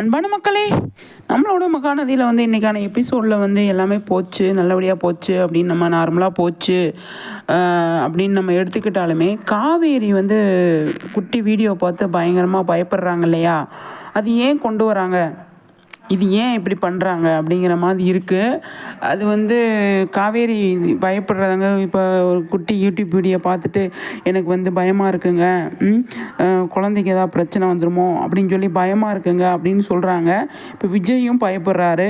அன்பான மக்களே நம்மளோட மகாநதியில் வந்து இன்றைக்கான எபிசோடில் வந்து எல்லாமே போச்சு நல்லபடியாக போச்சு அப்படின்னு நம்ம நார்மலாக போச்சு. அப்படின்னு நம்ம எடுத்துக்கிட்டாலுமே காவேரி வந்து குட்டி வீடியோ பார்த்து பயங்கரமாக பயப்படுறாங்க இல்லையா? அது ஏன் கொண்டு வராங்க? இது ஏன் இப்படி பண்ணுறாங்க அப்படிங்கிற மாதிரி இருக்குது அது வந்து காவேரி பயப்படுறாங்க. இப்போ ஒரு குட்டி யூடியூப் வீடியோ பார்த்துட்டு எனக்கு வந்து பயமாக இருக்குங்க. குழந்தைக்கு ஏதாவது பிரச்சனை வந்துடுமோ அப்படின்னு சொல்லி பயமாக இருக்குங்க அப்படின்னு சொல்கிறாங்க இப்போ விஜயும் பயப்படுறாரு.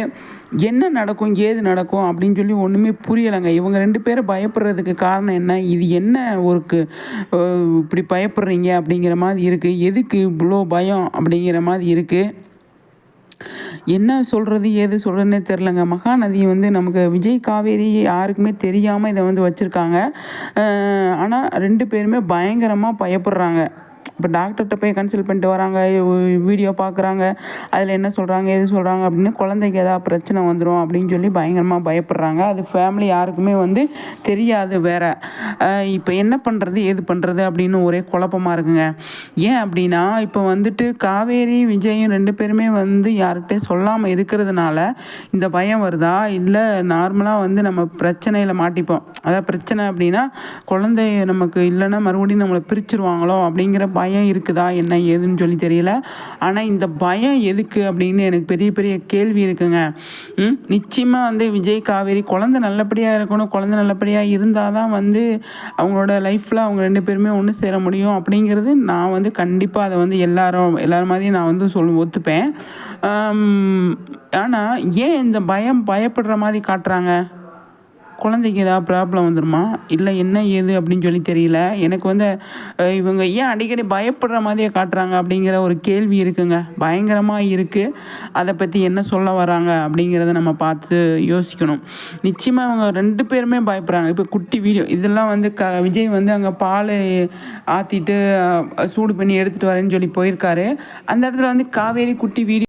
என்ன நடக்கும் ஏது நடக்கும் அப்படின்னு சொல்லி ஒன்றுமே புரியலைங்க. இவங்க ரெண்டு பேரும் பயப்படுறதுக்கு காரணம் என்ன? இது என்ன ஒருக்கு இப்படி பயப்படுறீங்க அப்படிங்கிற மாதிரி இருக்குது எதுக்கு இவ்வளோ பயம் அப்படிங்கிற மாதிரி இருக்குது என்ன சொல்கிறது ஏது சொல்கிறதுனே தெரிலங்க மகாநதி வந்து நமக்கு விஜய் காவேரி யாருக்குமே தெரியாமல் இதை வந்து வச்சுருக்காங்க. ஆனால் ரெண்டு பேருமே பயங்கரமாக பயப்படுறாங்க. இப்போ டாக்டர்கிட்ட போய் கன்சல்ட் பண்ணிட்டு வராங்க வீடியோ பார்க்குறாங்க அதில் என்ன சொல்கிறாங்க எது சொல்கிறாங்க அப்படின்னு குழந்தைக்கு ஏதாவது பிரச்சனை வந்துடும் அப்படின்னு சொல்லி பயங்கரமாக பயப்படுறாங்க. அது ஃபேமிலி யாருக்குமே வந்து தெரியாது வேற. இப்போ என்ன பண்ணுறது ஏது பண்ணுறது அப்படின்னு ஒரே குழப்பமாக இருக்குங்க. ஏன் அப்படின்னா இப்போ வந்துட்டு காவேரி விஜயும் ரெண்டு பேருமே வந்து யார்கிட்டே சொல்லாமல் இருக்கிறதுனால இந்த பயம் வருதா? இல்லை நார்மலாக வந்து நம்ம பிரச்சனையில் மாட்டிப்போம். அதாவது பிரச்சனை அப்படின்னா குழந்தை நமக்கு இல்லைன்னா மறுபடியும் நம்மளை பிரிச்சுருவாங்களோ அப்படிங்கிற பயம் பயம் இருக்குதா என்ன ஏதுன்னு சொல்லி தெரியல. ஆனால் இந்த பயம் எதுக்கு அப்படின்னு எனக்கு பெரிய பெரிய கேள்வி இருக்குங்க. நிச்சயமாக வந்து விஜய் காவேரி குழந்தை நல்லபடியாக இருக்கணும் குழந்தை நல்லபடியாக இருந்தால் தான் வந்து அவங்களோட லைஃப்பில் அவங்க ரெண்டு பேருமே ஒன்று சேர முடியும் அப்படிங்கிறது நான் வந்து கண்டிப்பாக அதை வந்து எல்லாரும் எல்லாரும் மாதிரியும் நான் வந்து சொல் ஒத்துப்பேன். ஆனால் ஏன் இந்த பயம் பயப்படுற மாதிரி காட்டுறாங்க? குழந்தைக்கு ஏதாவது ப்ராப்ளம் வந்துருமா? இல்லை என்ன ஏது அப்படின்னு சொல்லி தெரியல. எனக்கு வந்து இவங்க ஏன் அடிக்கடி பயப்படுற மாதிரியே காட்டுறாங்க அப்படிங்கிற ஒரு கேள்வி இருக்குங்க. பயங்கரமாக இருக்குது அதை பற்றி என்ன சொல்ல வராங்க அப்படிங்கிறத நம்ம பார்த்து யோசிக்கணும். நிச்சயமாக அவங்க ரெண்டு பேருமே பயப்படுறாங்க. இப்போ குட்டி வீடியோ இதெல்லாம் வந்து க விஜய் வந்து அங்கே பால் ஆற்றிட்டு சூடு பண்ணி எடுத்துகிட்டு வரேன்னு சொல்லி போயிருக்காரு. அந்த இடத்துல வந்து காவேரி குட்டி வீடியோ